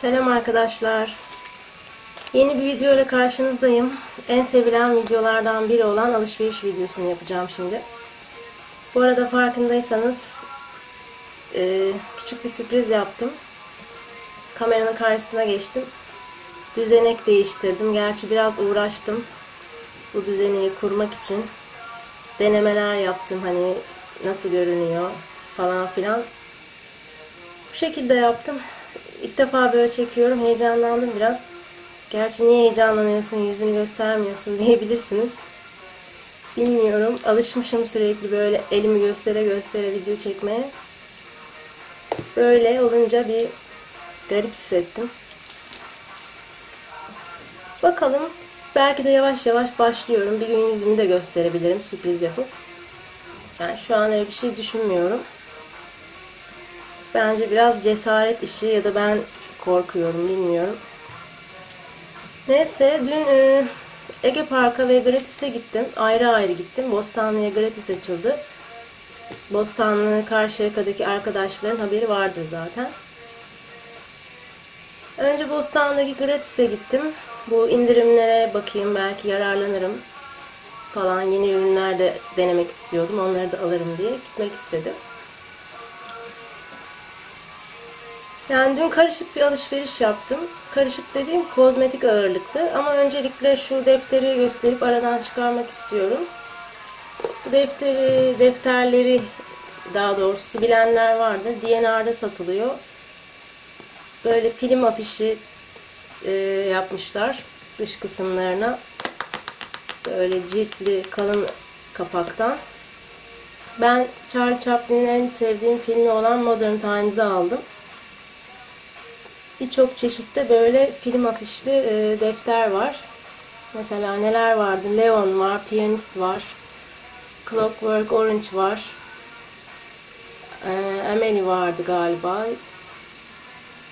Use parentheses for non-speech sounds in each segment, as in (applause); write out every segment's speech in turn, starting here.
Selam arkadaşlar. Yeni bir video ile karşınızdayım. En sevilen videolardan biri olan alışveriş videosunu yapacağım şimdi. Bu arada farkındaysanız e, küçük bir sürpriz yaptım. Kameranın karşısına geçtim. Düzenek değiştirdim. Gerçi biraz uğraştım. Bu düzeneyi kurmak için denemeler yaptım. Hani nasıl görünüyor falan filan. Bu şekilde yaptım. İlk defa böyle çekiyorum. Heyecanlandım biraz. Gerçi niye heyecanlanıyorsun, yüzünü göstermiyorsun diyebilirsiniz. Bilmiyorum. Alışmışım sürekli böyle elimi göstere göstere video çekmeye. Böyle olunca bir garip hissettim. Bakalım. Belki de yavaş yavaş başlıyorum. Bir gün yüzümü de gösterebilirim sürpriz yapıp. Yani şu an öyle bir şey düşünmüyorum. Bence biraz cesaret işi ya da ben korkuyorum bilmiyorum. Neyse dün e, Ege Park'a ve Gratis'e gittim. Ayrı ayrı gittim. Bostanlı'ya Gratis açıldı. Bostanlı Karşıyaka'daki arkadaşların haberi vardır zaten. Önce Bostan'daki Gratis'e gittim. Bu indirimlere bakayım belki yararlanırım falan. Yeni ürünler de denemek istiyordum. Onları da alırım diye gitmek istedim. Yani dün karışık bir alışveriş yaptım. Karışık dediğim kozmetik ağırlıklı ama öncelikle şu defteri gösterip aradan çıkarmak istiyorum. Bu defteri, defterleri daha doğrusu bilenler vardır. DNR'da satılıyor. Böyle film afişi e, yapmışlar dış kısımlarına. Böyle ciltli kalın kapaktan. Ben Charlie Chaplin'in en sevdiğim filmi olan Modern Times'ı aldım. Birçok çeşitte böyle film afişli e, defter var. Mesela neler vardı? Leon var, Piyanist var, Clockwork Orange var, e, vardı galiba.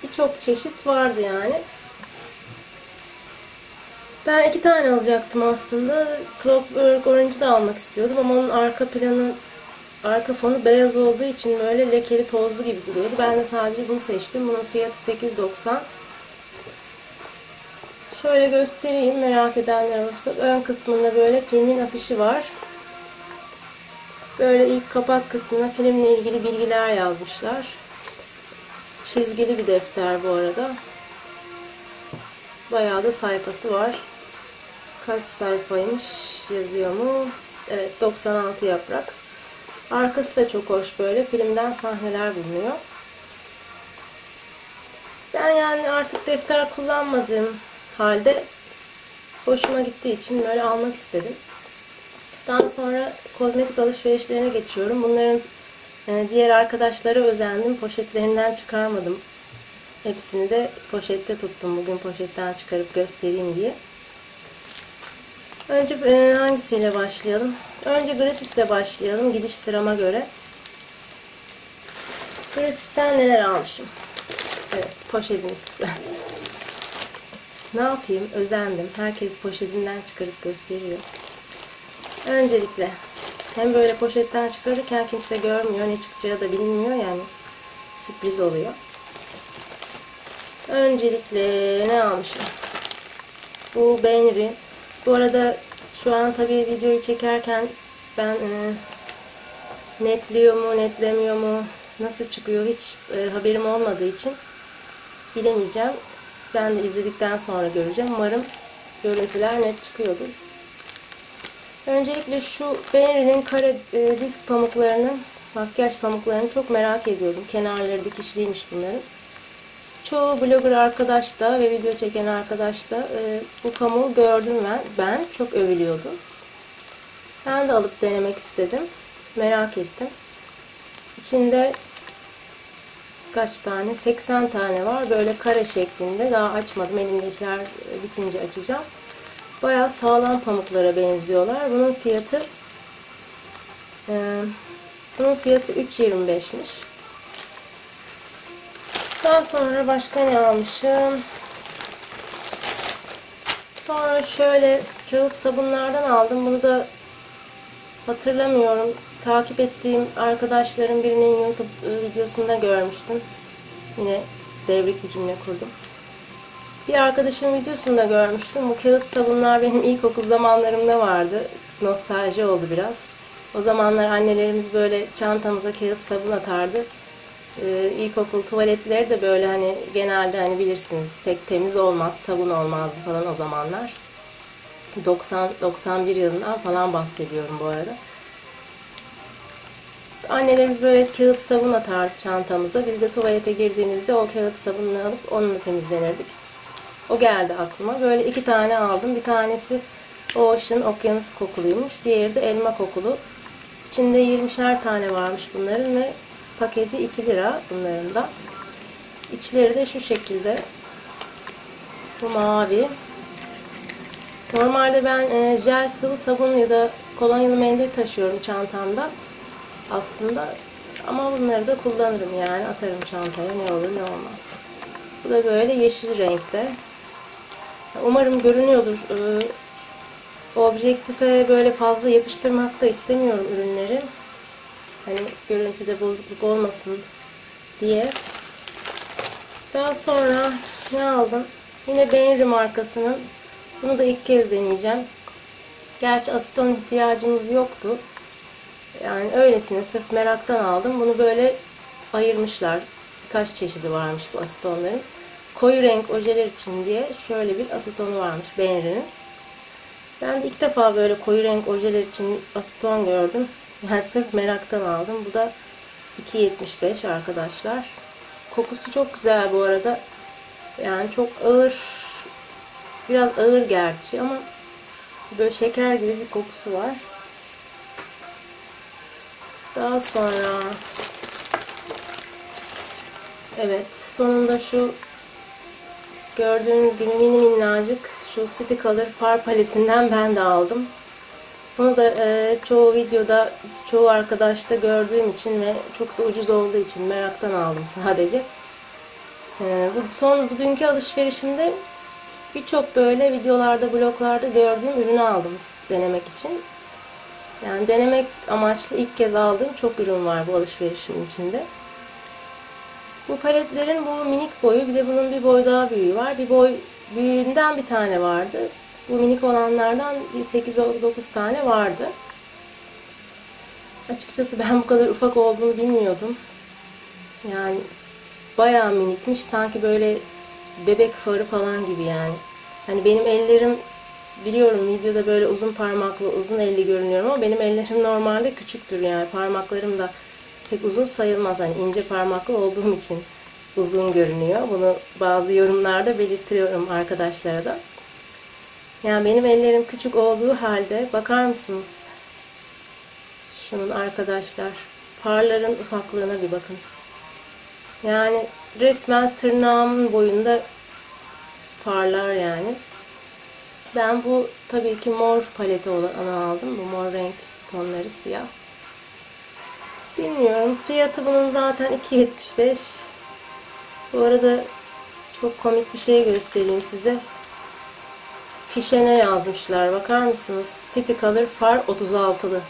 Birçok çeşit vardı yani. Ben iki tane alacaktım aslında. Clockwork Orange'ı da almak istiyordum ama onun arka planı arka fonu beyaz olduğu için böyle lekeli tozlu gibi duruyordu. Ben de sadece bunu seçtim. Bunun fiyatı 8.90. Şöyle göstereyim merak edenler olursa. Ön kısmında böyle filmin afişi var. Böyle ilk kapak kısmına filmle ilgili bilgiler yazmışlar. Çizgili bir defter bu arada. Bayağı da sayfası var. Kaç sayfaymış yazıyor mu? Evet 96 yaprak. Arkası da çok hoş böyle. Filmden sahneler bulunuyor. Ben yani artık defter kullanmadığım halde hoşuma gittiği için böyle almak istedim. Daha sonra kozmetik alışverişlerine geçiyorum. Bunların e, diğer arkadaşlara özendim. Poşetlerinden çıkarmadım. Hepsini de poşette tuttum. Bugün poşetten çıkarıp göstereyim diye. Önce e, hangisiyle başlayalım? Önce gratisle başlayalım gidiş sırama göre. Gratis'ten neler almışım? Evet poşetimiz. (laughs) ne yapayım? Özendim. Herkes poşetinden çıkarıp gösteriyor. Öncelikle hem böyle poşetten çıkarırken kimse görmüyor ne çıkacağı da bilinmiyor yani sürpriz oluyor. Öncelikle ne almışım? Bu Benry. Bu arada şu an tabii videoyu çekerken ben e, netliyor mu, netlemiyor mu, nasıl çıkıyor hiç e, haberim olmadığı için bilemeyeceğim. Ben de izledikten sonra göreceğim. Umarım görüntüler net çıkıyordur. Öncelikle şu Benry'nin kare e, disk pamuklarını, makyaj pamuklarını çok merak ediyordum. Kenarları dikişliymiş bunların. Çoğu blogger arkadaş da ve video çeken arkadaş da e, bu pamuğu gördüm ben. Ben çok övülüyordu. Ben de alıp denemek istedim. Merak ettim. İçinde kaç tane? 80 tane var. Böyle kare şeklinde. Daha açmadım. Elimdekiler bitince açacağım. Bayağı sağlam pamuklara benziyorlar. Bunun fiyatı e, bunun fiyatı 3.25'miş. Daha sonra başka ne almışım? Sonra şöyle kağıt sabunlardan aldım. Bunu da hatırlamıyorum. Takip ettiğim arkadaşların birinin YouTube videosunda görmüştüm. Yine devrik bir cümle kurdum. Bir arkadaşım videosunda görmüştüm. Bu kağıt sabunlar benim ilkokul zamanlarımda vardı. Nostalji oldu biraz. O zamanlar annelerimiz böyle çantamıza kağıt sabun atardı. Ee, ilkokul tuvaletleri de böyle hani genelde hani bilirsiniz pek temiz olmaz, sabun olmazdı falan o zamanlar. 90 91 yılından falan bahsediyorum bu arada. Annelerimiz böyle kağıt sabun atardı çantamıza. Biz de tuvalete girdiğimizde o kağıt sabununu alıp onunla temizlenirdik. O geldi aklıma. Böyle iki tane aldım. Bir tanesi Ocean okyanus kokuluymuş. Diğeri de elma kokulu. İçinde 20'şer tane varmış bunların ve paketi 2 lira bunların da. İçleri de şu şekilde. Bu mavi. Normalde ben e, jel sıvı sabun ya da kolonyalı mendil taşıyorum çantamda. Aslında ama bunları da kullanırım yani atarım çantaya ne olur ne olmaz. Bu da böyle yeşil renkte. Umarım görünüyordur. Ee, objektife böyle fazla yapıştırmak da istemiyorum ürünleri. Hani görüntüde bozukluk olmasın diye. Daha sonra ne aldım? Yine Benri markasının. Bunu da ilk kez deneyeceğim. Gerçi asiton ihtiyacımız yoktu. Yani öylesine sırf meraktan aldım. Bunu böyle ayırmışlar. Birkaç çeşidi varmış bu asitonların. Koyu renk ojeler için diye şöyle bir asitonu varmış Benri'nin. Ben de ilk defa böyle koyu renk ojeler için asiton gördüm. Yani sırf meraktan aldım. Bu da 2.75 arkadaşlar. Kokusu çok güzel bu arada. Yani çok ağır biraz ağır gerçi ama böyle şeker gibi bir kokusu var. Daha sonra evet sonunda şu gördüğünüz gibi mini minnacık şu City Color far paletinden ben de aldım. Bunu da e, çoğu videoda çoğu arkadaşta gördüğüm için ve çok da ucuz olduğu için meraktan aldım sadece. E, bu son bu dünkü alışverişimde birçok böyle videolarda, bloglarda gördüğüm ürünü aldım denemek için. Yani denemek amaçlı ilk kez aldığım çok ürün var bu alışverişimin içinde. Bu paletlerin bu minik boyu bir de bunun bir boy daha büyüğü var. Bir boy büyüğünden bir tane vardı. Bu minik olanlardan 8-9 tane vardı. Açıkçası ben bu kadar ufak olduğunu bilmiyordum. Yani bayağı minikmiş. Sanki böyle bebek farı falan gibi yani. Hani benim ellerim biliyorum videoda böyle uzun parmaklı, uzun elli görünüyorum ama benim ellerim normalde küçüktür yani. Parmaklarım da pek uzun sayılmaz. Hani ince parmaklı olduğum için uzun görünüyor. Bunu bazı yorumlarda belirtiyorum arkadaşlara da. Yani benim ellerim küçük olduğu halde bakar mısınız? Şunun arkadaşlar farların ufaklığına bir bakın. Yani resmen tırnağımın boyunda farlar yani. Ben bu tabii ki mor paleti olanı aldım. Bu mor renk tonları siyah. Bilmiyorum. Fiyatı bunun zaten 2.75. Bu arada çok komik bir şey göstereyim size. Fişe ne yazmışlar bakar mısınız? City Color Far 36'lı.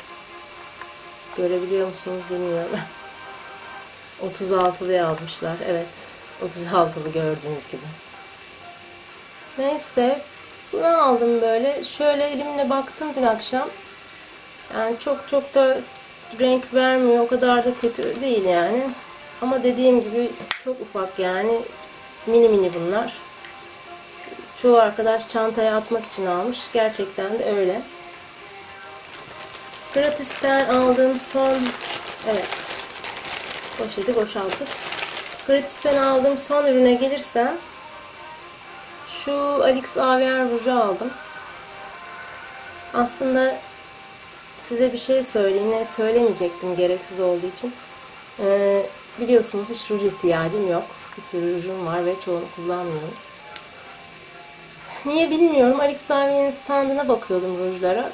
Görebiliyor musunuz bilmiyorum. (laughs) 36'lı yazmışlar. Evet. 36'lı gördüğünüz gibi. Neyse. Bunu aldım böyle. Şöyle elimle baktım dün akşam. Yani çok çok da renk vermiyor. O kadar da kötü değil yani. Ama dediğim gibi çok ufak yani. Mini mini bunlar. Çoğu arkadaş çantaya atmak için almış. Gerçekten de öyle. Gratisten aldığım son evet poşeti boşalttık. Gratisten aldığım son ürüne gelirsem şu Alix AVR ruju aldım. Aslında size bir şey söyleyeyim. Ne söylemeyecektim gereksiz olduğu için. Ee, biliyorsunuz hiç ruj ihtiyacım yok. Bir sürü rujum var ve çoğunu kullanmıyorum. Niye bilmiyorum. Alex Avien'in standına bakıyordum rujlara.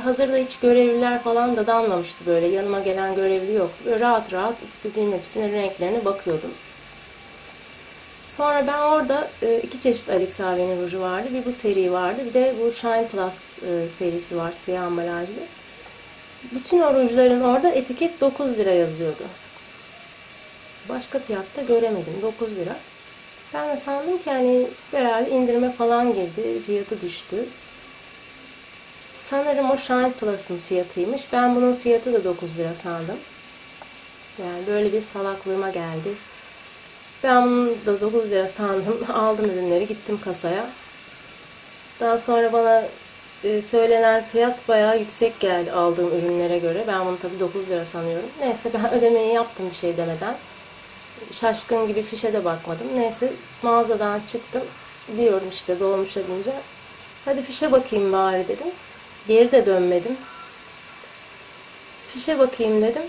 Hazırda hiç görevliler falan da danmamıştı böyle. Yanıma gelen görevli yoktu. Böyle rahat rahat istediğim hepsinin renklerine bakıyordum. Sonra ben orada e, iki çeşit Alex Avien'in ruju vardı. Bir bu seri vardı. Bir de bu Shine Plus e, serisi var. Siyah ambalajlı. Bütün o rujların orada etiket 9 lira yazıyordu. Başka fiyatta göremedim. 9 lira. Ben de sandım ki hani herhalde indirime falan girdi. Fiyatı düştü. Sanırım o Shine Plus'ın fiyatıymış. Ben bunun fiyatı da 9 lira sandım. Yani böyle bir salaklığıma geldi. Ben bunu da 9 lira sandım. (laughs) Aldım ürünleri gittim kasaya. Daha sonra bana e, söylenen fiyat bayağı yüksek geldi aldığım ürünlere göre. Ben bunu tabii 9 lira sanıyorum. Neyse ben (laughs) ödemeyi yaptım bir şey demeden. Şaşkın gibi fişe de bakmadım. Neyse mağazadan çıktım. Gidiyorum işte dolmuşa bince. Hadi fişe bakayım bari dedim. Geri de dönmedim. Fişe bakayım dedim.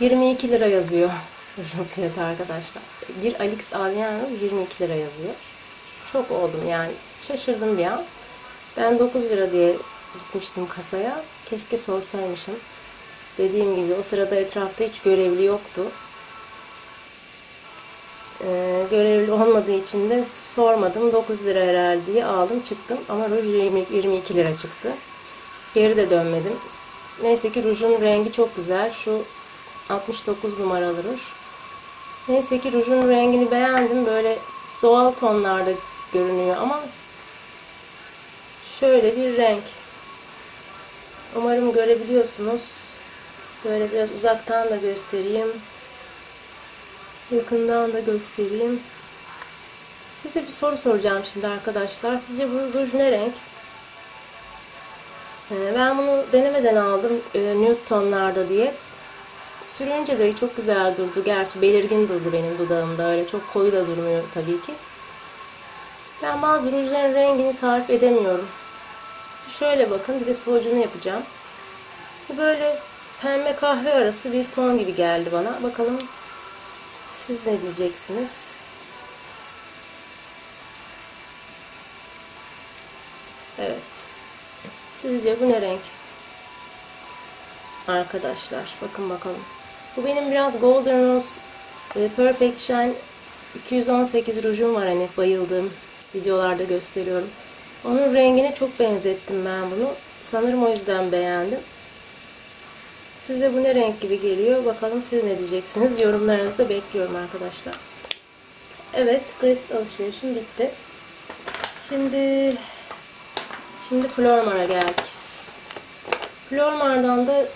22 lira yazıyor (laughs) ürün fiyatı arkadaşlar. Bir Alix Aviano 22 lira yazıyor. Şok oldum yani. Şaşırdım bir an. Ben 9 lira diye gitmiştim kasaya. Keşke sorsaymışım. Dediğim gibi o sırada etrafta hiç görevli yoktu. Ee, görevli olmadığı için de sormadım. 9 lira herhalde diye aldım çıktım. Ama ruj 20, 22 lira çıktı. Geri de dönmedim. Neyse ki rujun rengi çok güzel. Şu 69 numaralı ruj. Neyse ki rujun rengini beğendim. Böyle doğal tonlarda görünüyor ama şöyle bir renk. Umarım görebiliyorsunuz. Böyle biraz uzaktan da göstereyim. Yakından da göstereyim. Size bir soru soracağım şimdi arkadaşlar. Sizce bu ruj ne renk? Ee, Ben bunu denemeden aldım e, nude tonlarda diye. Sürünce de çok güzel durdu. Gerçi belirgin durdu benim dudağımda. Öyle çok koyu da durmuyor tabii ki. Ben bazı rujların rengini tarif edemiyorum. Şöyle bakın bir de swatch'unu yapacağım. Bu böyle pembe kahve arası bir ton gibi geldi bana. Bakalım siz ne diyeceksiniz? Evet. Sizce bu ne renk? Arkadaşlar bakın bakalım. Bu benim biraz Golden Rose e, Perfect Shine 218 rujum var hani bayıldığım videolarda gösteriyorum. Onun rengine çok benzettim ben bunu. Sanırım o yüzden beğendim. Size bu ne renk gibi geliyor? Bakalım siz ne diyeceksiniz? Yorumlarınızı da bekliyorum arkadaşlar. Evet, gratis alışverişim bitti. Şimdi şimdi Flormar'a geldik. Flormar'dan da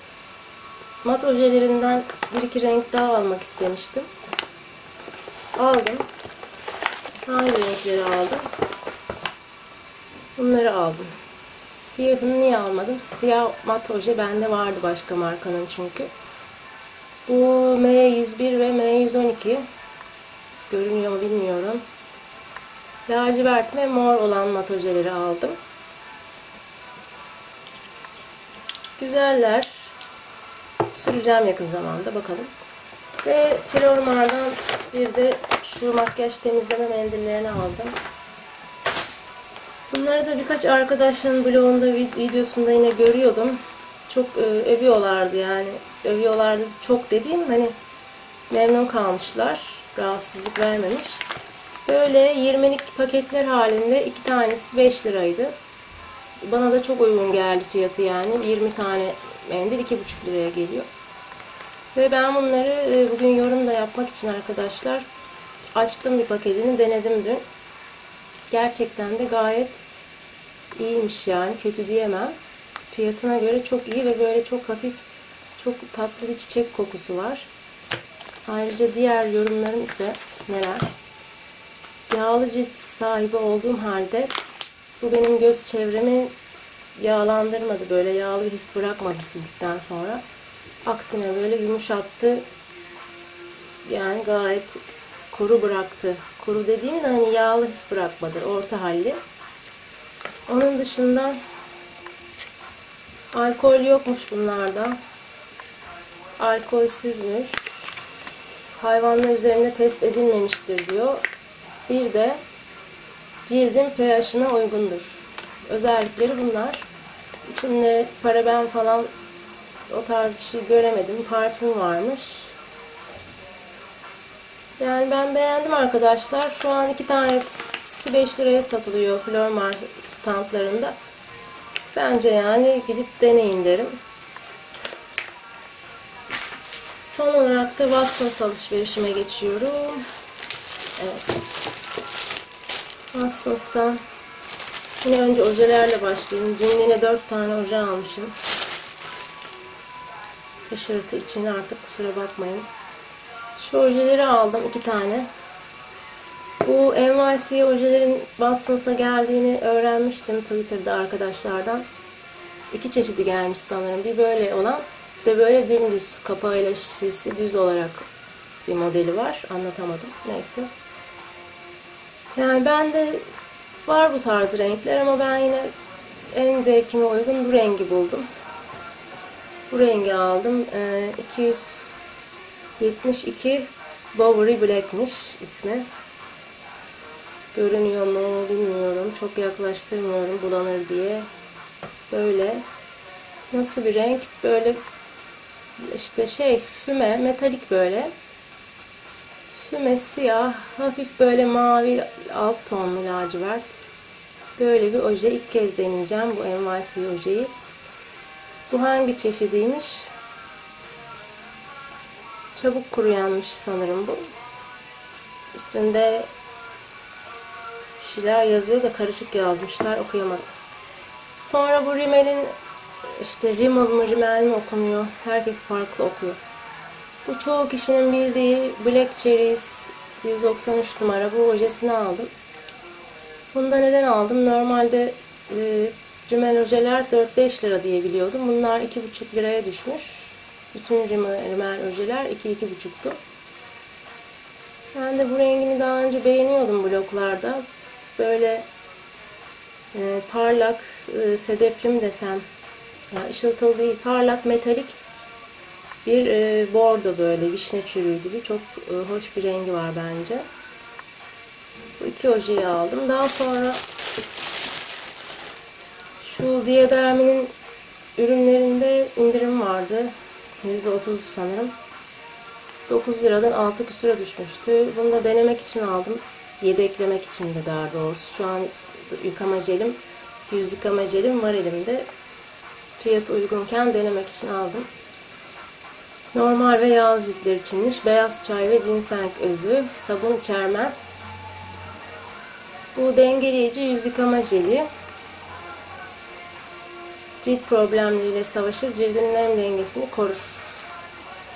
mat ojelerinden bir iki renk daha almak istemiştim. Aldım. Hangi renkleri aldım? Bunları aldım. Siyahını niye almadım? Siyah mat oje bende vardı başka markanın çünkü. Bu M101 ve M112 görünüyor mu bilmiyorum. Lacivert ve mor olan mat ojeleri aldım. Güzeller. Süreceğim yakın zamanda bakalım. Ve Flormar'dan bir de şu makyaj temizleme mendillerini aldım. Bunları da birkaç arkadaşın blogunda videosunda yine görüyordum. Çok e, övüyorlardı yani. Övüyorlardı çok dediğim hani memnun kalmışlar. Rahatsızlık vermemiş. Böyle 20'lik paketler halinde iki tanesi 5 liraydı. Bana da çok uygun geldi fiyatı yani. 20 tane mendil 2,5 liraya geliyor. Ve ben bunları e, bugün yorum da yapmak için arkadaşlar açtım bir paketini denedim dün. Gerçekten de gayet iyiymiş yani kötü diyemem. Fiyatına göre çok iyi ve böyle çok hafif çok tatlı bir çiçek kokusu var. Ayrıca diğer yorumlarım ise neler? Yağlı cilt sahibi olduğum halde bu benim göz çevremi yağlandırmadı. Böyle yağlı bir his bırakmadı sildikten sonra. Aksine böyle yumuşattı. Yani gayet kuru bıraktı. Kuru dediğim de hani yağlı his bırakmadı. Orta halli. Onun dışında alkol yokmuş bunlarda. Alkolsüzmüş. Hayvanlar üzerinde test edilmemiştir diyor. Bir de cildin pH'ına uygundur. Özellikleri bunlar. İçinde paraben falan o tarz bir şey göremedim. Parfüm varmış. Yani ben beğendim arkadaşlar. Şu an iki tanesi 5 liraya satılıyor Flormar standlarında. Bence yani gidip deneyin derim. Son olarak da Watsons alışverişime geçiyorum. Evet. Watsons'tan yine önce ojelerle başlayayım. Dün yine 4 tane oje almışım. Hışırtı için artık kusura bakmayın. Şu ojeleri aldım iki tane. Bu NYC ojelerin Boston's'a geldiğini öğrenmiştim Twitter'da arkadaşlardan. İki çeşidi gelmiş sanırım. Bir böyle olan bir de böyle dümdüz kapağıyla şişesi düz olarak bir modeli var. Anlatamadım. Neyse. Yani ben de var bu tarz renkler ama ben yine en zevkime uygun bu rengi buldum. Bu rengi aldım. Ee, e, 200 72 Bowery Black'miş ismi. Görünüyor mu bilmiyorum. Çok yaklaştırmıyorum bulanır diye. Böyle nasıl bir renk? Böyle işte şey füme metalik böyle. Füme siyah, hafif böyle mavi alt tonlu lacivert. Böyle bir oje ilk kez deneyeceğim bu NYC ojeyi. Bu hangi çeşidiymiş? Çabuk kuruyanmış sanırım bu. Üstünde şeyler yazıyor da karışık yazmışlar okuyamadım. Sonra bu Rimmel'in işte Rimmel mı Rimmel mi okunuyor. Herkes farklı okuyor. Bu çoğu kişinin bildiği Black Cherries 193 numara bu ojesini aldım. Bunu da neden aldım? Normalde e, Rimmel ojeler 4-5 lira diye biliyordum. Bunlar 2,5 liraya düşmüş. Bütün Rimmel, Rimmel ojeler 2-2,5'tu. Ben de bu rengini daha önce beğeniyordum bloklarda. Böyle e, parlak, e, sedefli mi desem, ya ışıltılı değil, parlak, metalik bir e, bordo böyle, vişne çürüğü gibi. Çok e, hoş bir rengi var bence. Bu iki ojeyi aldım. Daha sonra şu Diadermi'nin ürünlerinde indirim vardı. %30'du sanırım. 9 liradan 6 küsüre düşmüştü. Bunu da denemek için aldım. Yedeklemek için de daha doğrusu. Şu an yıkama jelim, yüz yıkama jelim var elimde. Fiyat uygunken denemek için aldım. Normal ve yağlı ciltler içinmiş. Beyaz çay ve ginseng özü. Sabun içermez. Bu dengeleyici yüz yıkama jeli. Cilt problemleriyle savaşır. Cildin nem dengesini korur.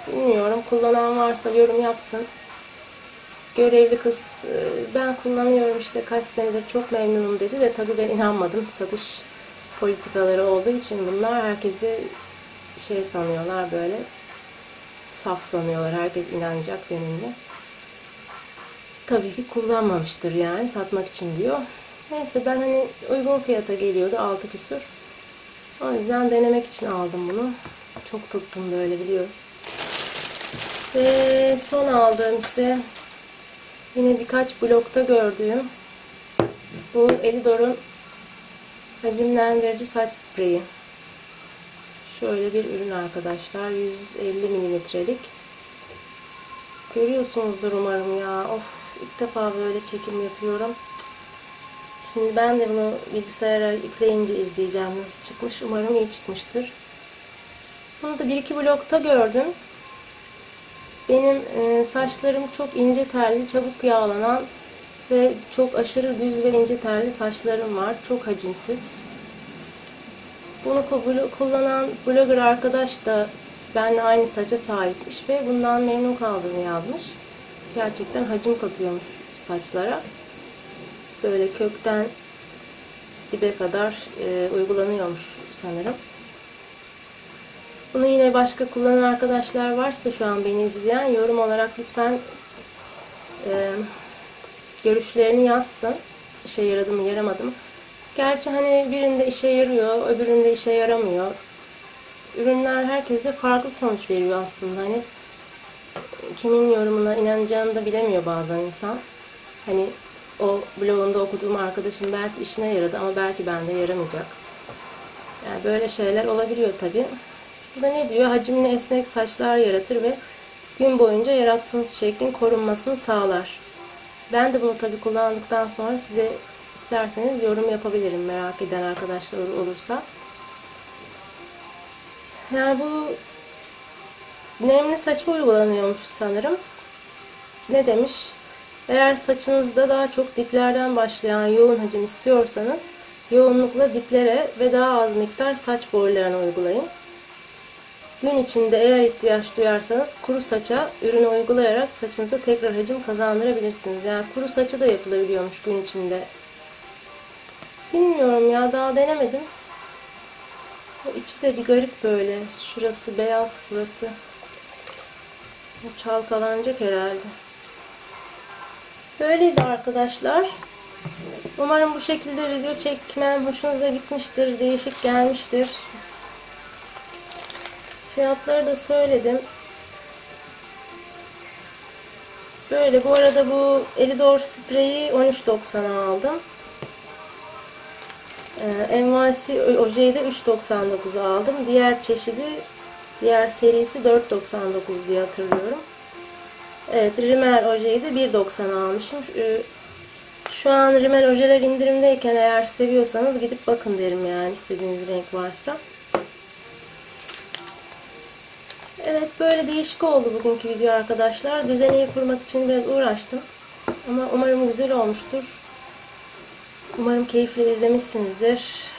Bilmiyorum. Kullanan varsa yorum yapsın. Görevli kız e, ben kullanıyorum işte kaç senedir çok memnunum dedi de tabii ben inanmadım. Satış politikaları olduğu için bunlar herkesi şey sanıyorlar böyle saf sanıyorlar. Herkes inanacak denince. Tabii ki kullanmamıştır yani satmak için diyor. Neyse ben hani uygun fiyata geliyordu 6 küsür. O yüzden denemek için aldım bunu. Çok tuttum böyle biliyorum. Ve son aldığım ise yine birkaç blokta gördüğüm bu Elidor'un hacimlendirici saç spreyi. Şöyle bir ürün arkadaşlar. 150 mililitrelik. Görüyorsunuzdur umarım ya. Of ilk defa böyle çekim yapıyorum. Şimdi ben de bunu bilgisayara yükleyince izleyeceğim nasıl çıkmış. Umarım iyi çıkmıştır. Bunu da bir iki blokta gördüm. Benim e, saçlarım çok ince telli, çabuk yağlanan ve çok aşırı düz ve ince telli saçlarım var. Çok hacimsiz. Bunu kullanan blogger arkadaş da benle aynı saça sahipmiş ve bundan memnun kaldığını yazmış. Gerçekten hacim katıyormuş saçlara. Böyle kökten dibe kadar e, uygulanıyormuş sanırım. Bunu yine başka kullanan arkadaşlar varsa şu an beni izleyen yorum olarak lütfen e, görüşlerini yazsın. İşe yaradı mı yaramadı mı. Gerçi hani birinde işe yarıyor, öbüründe işe yaramıyor. Ürünler herkeste farklı sonuç veriyor aslında. Hani kimin yorumuna inanacağını da bilemiyor bazen insan. Hani o blogunda okuduğum arkadaşım belki işine yaradı ama belki bende yaramayacak. Yani böyle şeyler olabiliyor tabi. Burada ne diyor? Hacimli esnek saçlar yaratır ve gün boyunca yarattığınız şeklin korunmasını sağlar. Ben de bunu tabi kullandıktan sonra size isterseniz yorum yapabilirim merak eden arkadaşlar olursa. Yani bu nemli saça uygulanıyormuş sanırım. Ne demiş? Eğer saçınızda daha çok diplerden başlayan yoğun hacim istiyorsanız yoğunlukla diplere ve daha az miktar saç boylarına uygulayın. Gün içinde eğer ihtiyaç duyarsanız kuru saça ürünü uygulayarak saçınıza tekrar hacim kazandırabilirsiniz. Yani kuru saçı da yapılabiliyormuş gün içinde. Bilmiyorum ya daha denemedim. O içi de bir garip böyle. Şurası beyaz, burası. Bu çalkalanacak herhalde. Böyleydi arkadaşlar. Umarım bu şekilde video çekmem hoşunuza gitmiştir, değişik gelmiştir. Fiyatları da söyledim. Böyle bu arada bu Elidor spreyi 13.90'a aldım. Ee, NYC ojeyi de 3.99'a aldım. Diğer çeşidi, diğer serisi 4.99 diye hatırlıyorum. Evet, Rimmel ojeyi de 1.90'a almışım. Şu, e, an Rimmel ojeler indirimdeyken eğer seviyorsanız gidip bakın derim yani istediğiniz renk varsa. Evet böyle değişik oldu bugünkü video arkadaşlar. Düzeneyi kurmak için biraz uğraştım. Ama umarım güzel olmuştur. Umarım keyifle izlemişsinizdir.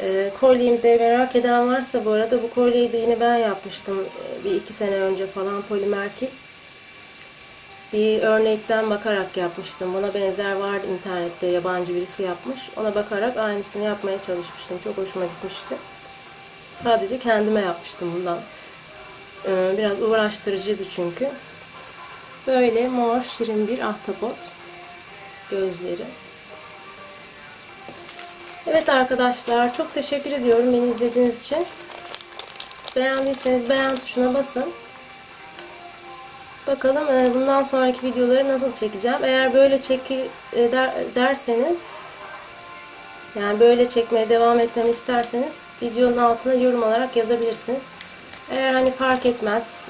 E, kolyemi de merak eden varsa bu arada bu kolyeyi de yine ben yapmıştım. E, bir iki sene önce falan polimer kil. Bir örnekten bakarak yapmıştım. Buna benzer vardı internette yabancı birisi yapmış. Ona bakarak aynısını yapmaya çalışmıştım. Çok hoşuma gitmişti. Sadece kendime yapmıştım bundan. Ee, biraz uğraştırıcıydı çünkü. Böyle mor şirin bir ahtapot gözleri. Evet arkadaşlar çok teşekkür ediyorum beni izlediğiniz için. Beğendiyseniz beğen tuşuna basın. Bakalım e, bundan sonraki videoları nasıl çekeceğim. Eğer böyle çeki e, derseniz yani böyle çekmeye devam etmemi isterseniz videonun altına yorum olarak yazabilirsiniz. Eğer hani fark etmez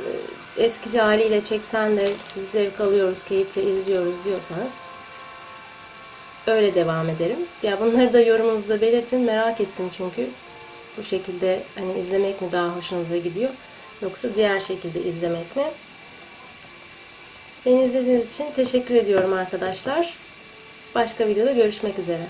e, eski haliyle çeksen de biz zevk alıyoruz, keyifle izliyoruz diyorsanız öyle devam ederim. Ya bunları da yorumunuzda belirtin. Merak ettim çünkü. Bu şekilde hani izlemek mi daha hoşunuza gidiyor yoksa diğer şekilde izlemek mi? Beni izlediğiniz için teşekkür ediyorum arkadaşlar. Başka videoda görüşmek üzere.